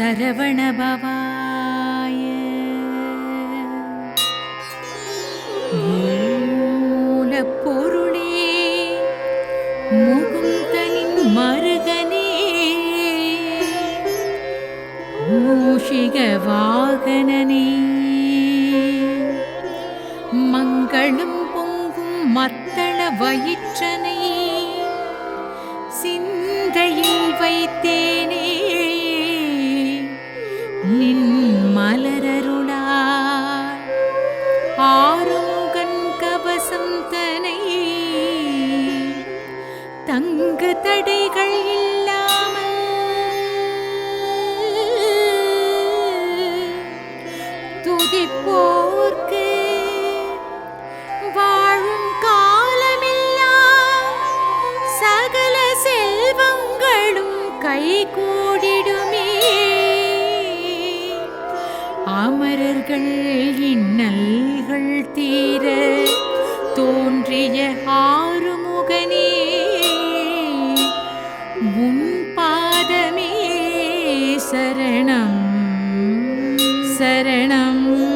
ஓம் சரவணபவாய மூலப்பொருளே முகுந்தனின் மருகனே. மூஷிக வாகனனே. மங்களும் பொங்கும் மத்தள வயிற்றனை. சிந்தையில் வைத்தேனே. தங்கு தடைகள் இல்லாமல் துதிப்போர்க்கு வாழும் காலமெல்லாம் சகல செல்வங்களும் கைகூடிடுமே. அமரர்கள் இன்னல்கள் தீர தோன்றிய ஆள் शरणम्